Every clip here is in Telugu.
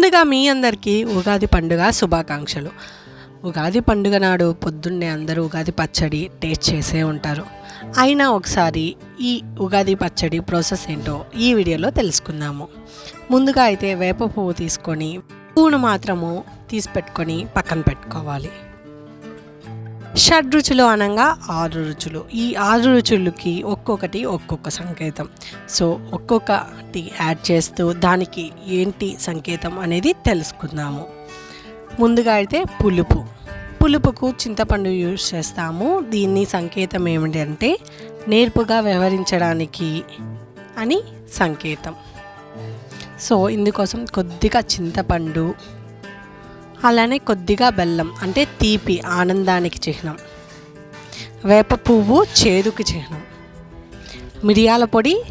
ముందుగా మీ అందరికీ ఉగాది పండుగ శుభాకాంక్షలు. ఉగాది పండుగ నాడు పొద్దున్నే అందరూ ఉగాది పచ్చడి టేస్ట్ చేసే ఉంటారు. అయినా ఒకసారి ఈ ఉగాది పచ్చడి ప్రాసెస్ ఏంటో ఈ వీడియోలో తెలుసుకుందాము. ముందుగా అయితే వేప పువ్వు తీసుకొని పువ్వును మాత్రము తీసి పెట్టుకొని పక్కన పెట్టుకోవాలి. షడ్ రుచులు అనగా ఆరు రుచులు. ఈ ఆరు రుచులకి ఒక్కొక్కటి ఒక్కొక్క సంకేతం. సో ఒక్కొక్కటి యాడ్ చేస్తూ దానికి ఏంటి సంకేతం అనేది తెలుసుకుందాము. ముందుగా అయితే పులుపు. పులుపుకు చింతపండు యూజ్ చేస్తాము. దీన్ని సంకేతం ఏమిటంటే నేర్పుగా వ్యవహరించడానికి అని సంకేతం. సో ఇందుకోసం కొద్దిగా చింతపండు అలానే కొద్దిగా బెల్లం అంటే తీపి ఆనందానికి చిహ్నం. వేప పువ్వు చేదుకి చిహ్నం. మిరియాల పొడి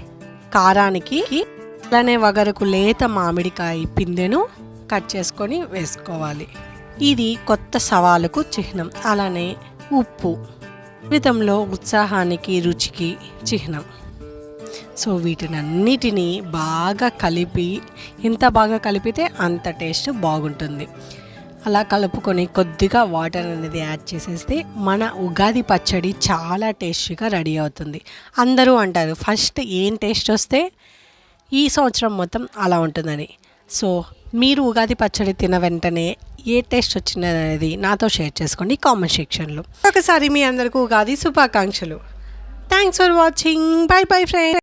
కారానికి అలానే వగరకు లేత మామిడికాయ పిందెను కట్ చేసుకొని వేసుకోవాలి. ఇది కొత్త సవాలుకు చిహ్నం అలానే ఉప్పు. జీవితంలో ఉత్సాహానికి రుచికి చిహ్నం. సో వీటినన్నిటినీ బాగా కలిపి ఎంత బాగా కలిపితే అంత టేస్ట్ బాగుంటుంది. అలా కలుపుకొని కొద్దిగా వాటర్ అనేది యాడ్ చేసేస్తే మన ఉగాది పచ్చడి చాలా టేస్టీగా రెడీ అవుతుంది. అందరూ అంటారు ఫస్ట్ ఏం టేస్ట్ వస్తే ఈ సంవత్సరం మొత్తం అలా ఉంటుందని. సో మీరు ఉగాది పచ్చడి తిన వెంటనే ఏ టేస్ట్ వచ్చింది అనేది నాతో షేర్ చేసుకోండి కామెంట్ సెక్షన్లో ఒకసారి మీ అందరికీ ఉగాది శుభాకాంక్షలు. Thanks for watching bye bye friend